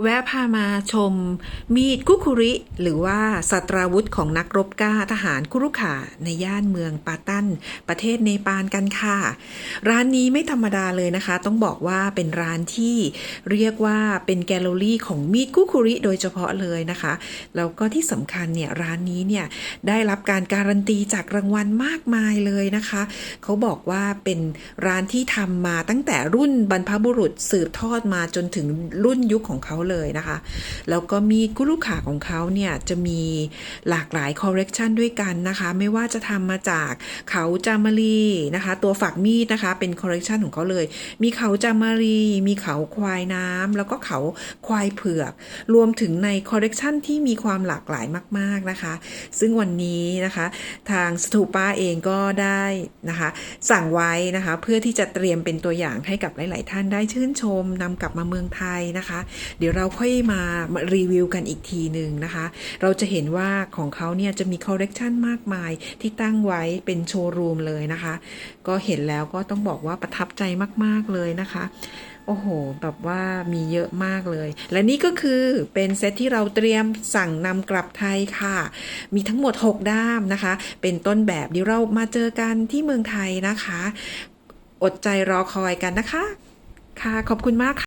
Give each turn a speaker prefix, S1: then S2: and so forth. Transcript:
S1: แวะพามาชม มีดคุคุริ หรือว่าสัตราวุธของนักรบกล้าทหารคุรุขาในย่านเมืองปาตัน ประเทศเนปาลกันค่ะ ร้านนี้ไม่ธรรมดาเลยนะคะ ต้องบอกว่าเป็นร้านที่เรียกว่าเป็นแกลเลอรี่ของมีดคุคุริโดยเฉพาะเลยนะคะ แล้วก็ที่สำคัญเนี่ยร้านนี้เนี่ยได้รับการการันตีจากรางวัลมากมายเลยนะคะ เขาบอกว่าเป็นร้านที่ทำมาตั้งแต่รุ่นบรรพบุรุษสืบทอดมาจนถึงรุ่นยุคของเขาเลยนะคะ แล้วก็มีกุลูขาของเขาเนี่ยจะมีหลากหลายคอเลกชันด้วยกันนะคะ ไม่ว่าจะทำมาจากเขาจามารีนะคะ ตัวฝักมีดนะคะเป็นคอเลกชันของเขาเลย มีเขาจามารีมีเขาควายน้ำแล้วก็เขาควายเผือก รวมถึงในคอเลกชันที่มีความหลากหลายมาก ๆนะคะ ซึ่งวันนี้นะคะทางสตูป้าเองก็ได้นะคะสั่งไว้นะคะเพื่อที่จะเตรียมเป็นตัวอย่างให้กับหลาย ๆ ท่านได้ชื่นชมนำกลับมาเมืองไทยนะคะ เดี๋ยวเราค่อยมารีวิวกันอีกทีหนึ่งนะคะ เราจะเห็นว่าของเขาเนี่ยจะมีคอลเลกชันมากมายที่ตั้งไว้เป็นโชว์รูมเลยนะคะ ก็เห็นแล้วก็ต้องบอกว่าประทับใจมากๆเลยนะคะโอ้โห แบบว่ามีเยอะมากเลย และนี่ก็คือเป็นเซตที่เราเตรียมสั่งนำกลับไทยค่ะ มีทั้งหมด 6 ด้ามนะคะ เป็นต้นแบบเดี๋ยวเรามาเจอกันที่เมืองไทยนะคะ อดใจรอคอยกันนะคะ ค่ะ ขอบคุณมากค่ะ